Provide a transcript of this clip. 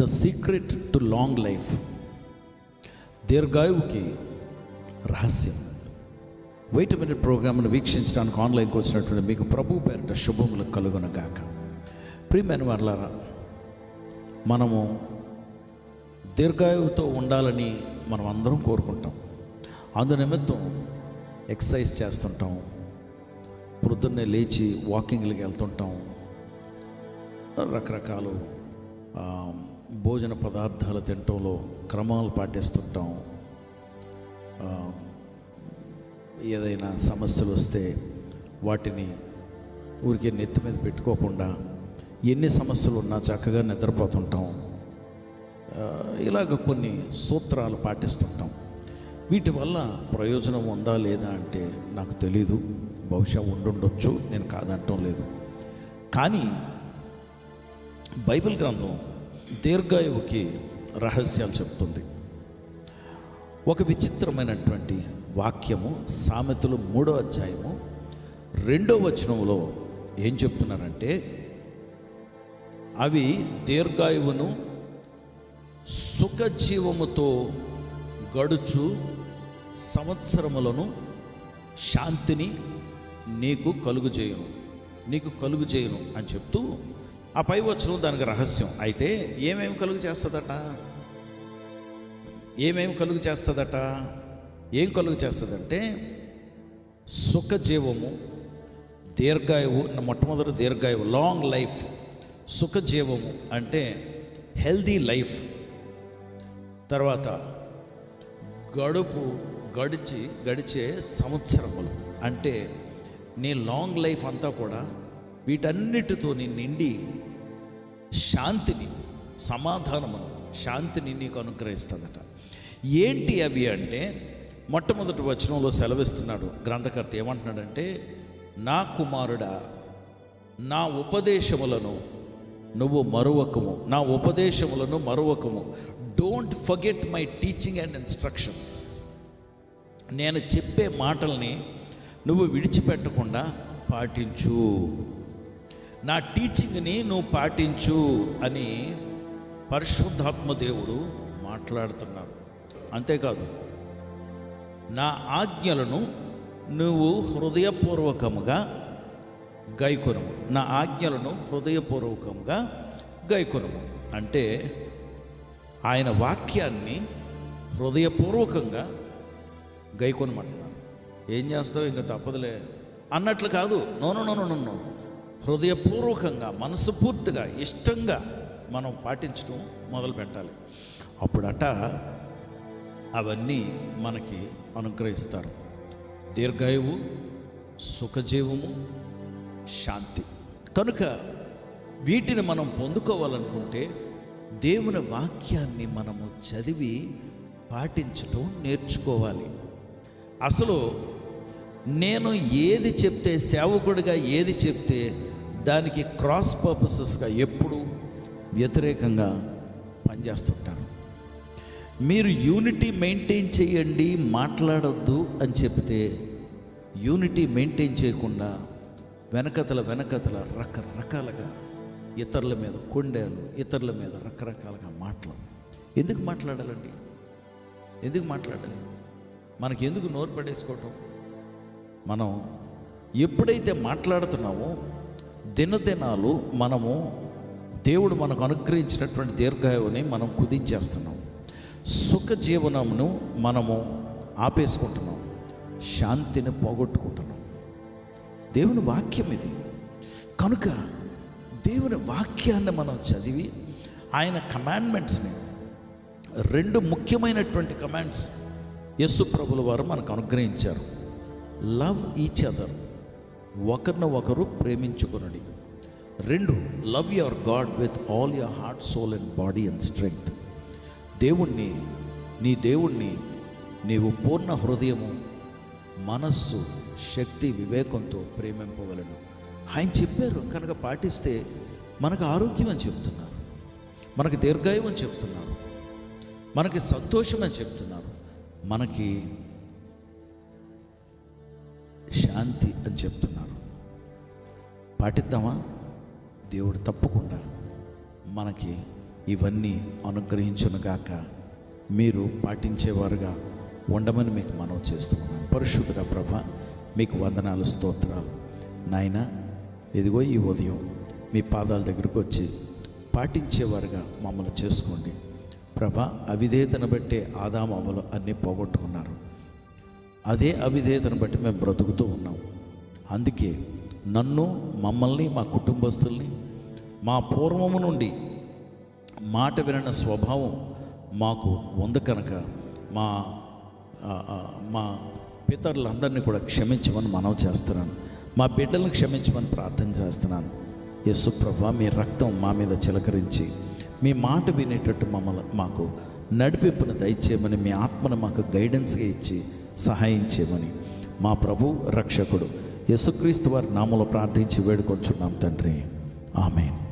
The secret to long life దీర్ఘాయువుకి రహస్యం. Wait minute ప్రోగ్రామ్ను వీక్షించడానికి ఆన్లైన్కి వచ్చినటువంటి మీకు ప్రభు పేరిట శుభములు కలుగునగాక. ప్రియమైన వాళ్ళారా మనము దీర్ఘాయువుతో ఉండాలని మనం అందరం కోరుకుంటాం. అందు నిమిత్తం ఎక్సర్సైజ్ చేస్తుంటాం. పొద్దున్నే లేచి వాకింగ్లకి వెళ్తుంటాం. రకరకాలు భోజన పదార్థాలు తినటంలో క్రమాలు పాటిస్తుంటాం. ఏదైనా సమస్యలు వస్తే వాటిని ఊరికే నెత్తి మీద పెట్టుకోకుండా ఎన్ని సమస్యలు ఉన్నా చక్కగా నిద్రపోతుంటాం. ఇలాగ కొన్ని సూత్రాలు పాటిస్తుంటాం. వీటి వల్ల ప్రయోజనం ఉందా లేదా అంటే నాకు తెలీదు. బహుశా ఉండుండొచ్చు నేను కాదంటం లేదు. కానీ బైబిల్ గ్రంథం దీర్ఘాయువుకి రహస్యాలు చెప్తుంది. ఒక విచిత్రమైనటువంటి వాక్యము సామెతలు మూడో అధ్యాయము రెండో వచనంలో ఏం చెప్తున్నారంటే అవి దీర్ఘాయువును సుఖజీవముతో గడుచు సంవత్సరములను శాంతిని నీకు కలుగు చేయను. నీకు కలుగు చేయను అని చెప్తూ ఆ పై వచ్చిన దానికి రహస్యం. అయితే ఏమేమి కలుగు చేస్తుందట? ఏమేమి కలుగు చేస్తుందట? ఏం కలుగు చేస్తుందంటే సుఖజీవము దీర్ఘాయువు మొట్టమొదటి దీర్ఘాయువు లాంగ్ లైఫ్ సుఖజీవము అంటే హెల్దీ లైఫ్ తర్వాత గడుపు గడిచి గడిచే సంవత్సరములు. అంటే నీ లాంగ్ లైఫ్ అంతా కూడా వీటన్నిటితో నిండి శాంతిని సమాధానమును శాంతిని నీకు అనుగ్రహిస్తుందట. ఏంటి అవి అంటే మొట్టమొదటి వచనంలో సెలవిస్తున్నాడు గ్రంథకర్త ఏమంటున్నాడంటే నా కుమారుడా నా ఉపదేశములను నువ్వు మరువకము నా ఉపదేశములను మరువకము. Don't forget my teaching and instructions నేను చెప్పే మాటల్ని నువ్వు విడిచిపెట్టకుండా పాటించు. నా టీచింగ్ని నువ్వు పాటించు అని పరిశుద్ధాత్మ దేవుడు మాట్లాడుతున్నాడు. అంతేకాదు నా ఆజ్ఞలను నువ్వు హృదయపూర్వకముగా గైకొనుము. నా ఆజ్ఞలను హృదయపూర్వకంగా గైకొనుము. అంటే ఆయన వాక్యాన్ని హృదయపూర్వకంగా గైకొనమంటున్నాను ఏం చేస్తావు? ఇంకా తప్పదులే. అన్నట్లు కాదు. నోను నోను నన్ను హృదయపూర్వకంగా మనస్ఫూర్తిగా ఇష్టంగా మనం పాటించడం మొదలు పెట్టాలి. అప్పుడట అవన్నీ మనకి అనుగ్రహిస్తారు. దీర్ఘాయువు సుఖజీవము శాంతి. కనుక వీటిని మనం పొందుకోవాలనుకుంటే దేవుని వాక్యాన్ని మనము చదివి పాటించటం నేర్చుకోవాలి. అసలు నేను ఏది చెప్తే సేవకుడిగా ఏది చెప్తే దానికి క్రాస్ పర్పసెస్గా ఎప్పుడు వ్యతిరేకంగా పనిచేస్తుంటారు. మీరు యూనిటీ మెయింటైన్ చేయండి మాట్లాడొద్దు అని చెప్తే యూనిటీ మెయింటైన్ చేయకుండా వెనకతల వెనకతల రకరకాలుగా ఇతరుల మీద కొండేలు ఇతరుల మీద రకరకాలుగా మాటలు. ఎందుకు మాట్లాడాలండి? ఎందుకు మాట్లాడాలి? మనకి ఎందుకు నోరు పడేసుకోవటం? మనం ఎప్పుడైతే మాట్లాడుతున్నామో దినదినాలు మనము దేవుడు మనకు అనుగ్రహించినటువంటి దీర్ఘాయువుని మనం కుదించేస్తున్నాం. సుఖ జీవనమును మనము ఆపేసుకుంటున్నాం. శాంతిని పోగొట్టుకుంటున్నాం. దేవుని వాక్యం ఇది. కనుక దేవుని వాక్యాన్ని మనం చదివి ఆయన కమాండ్మెంట్స్ని రెండు ముఖ్యమైనటువంటి కమాండ్స్ యస్సు ప్రభుల వారు మనకు అనుగ్రహించారు. Love each other. ఒకరిని ఒకరు ప్రేమించుకునడి. రెండు love your God with all your heart soul and body and strength దేవుణ్ణి నీ దేవుణ్ణి నీవు పూర్ణ హృదయము మనస్సు శక్తి వివేకంతో ప్రేమింపవలను. ఆయన చెప్పారు కనుక పాటిస్తే మనకు ఆరోగ్యం అని చెప్తున్నారు. మనకి దీర్ఘాయువు అని చెప్తున్నారు. మనకి సంతోషం అని చెప్తున్నారు. మనకి శాంతి అని చెప్తున్నారు. పాటిద్దామా? దేవుడు తప్పకుండా మనకి ఇవన్నీ అనుగ్రహించునుగాక మీరు పాటించేవారుగా ఉండమని మీకు మనవి చేస్తున్నాను. పరిశుద్ధ ప్రభ మీకు వందనాలు స్తోత్రాలు. నాయన ఇదిగో ఈ ఉదయం మీ పాదాల దగ్గరకు వచ్చి పాటించేవారుగా మమ్మల్ని చేసుకోండి. ప్రభ అవిధేతను బట్టే ఆదామములు అన్నీ పోగొట్టుకున్నారు. అదే అవిధేయతను బట్టి మేము బ్రతుకుతూ ఉన్నాం. అందుకే నన్ను మమ్మల్ని మా కుటుంబస్తుల్ని మా పూర్వము నుండి మాట వినని స్వభావం మాకు ఉంది కనుక మా మా పితరులందరినీ కూడా క్షమించమని మనవి చేస్తున్నాను. మా బిడ్డలను క్షమించమని ప్రార్థన చేస్తున్నాను. యశుప్రభ మీ రక్తం మా మీద చిలకరించి మీ మాట వినేటట్టు మమ్మల్ని మాకు నడిపింపును దయచేయమని మీ ఆత్మను మాకు గైడెన్స్గా ఇచ్చి సహాయం చేయమని. మా ప్రభు రక్షకుడు. యేసుక్రీస్తు వారి నామలో ప్రార్థించి వేడుకొంచున్నాం తండ్రి. ఆమెను.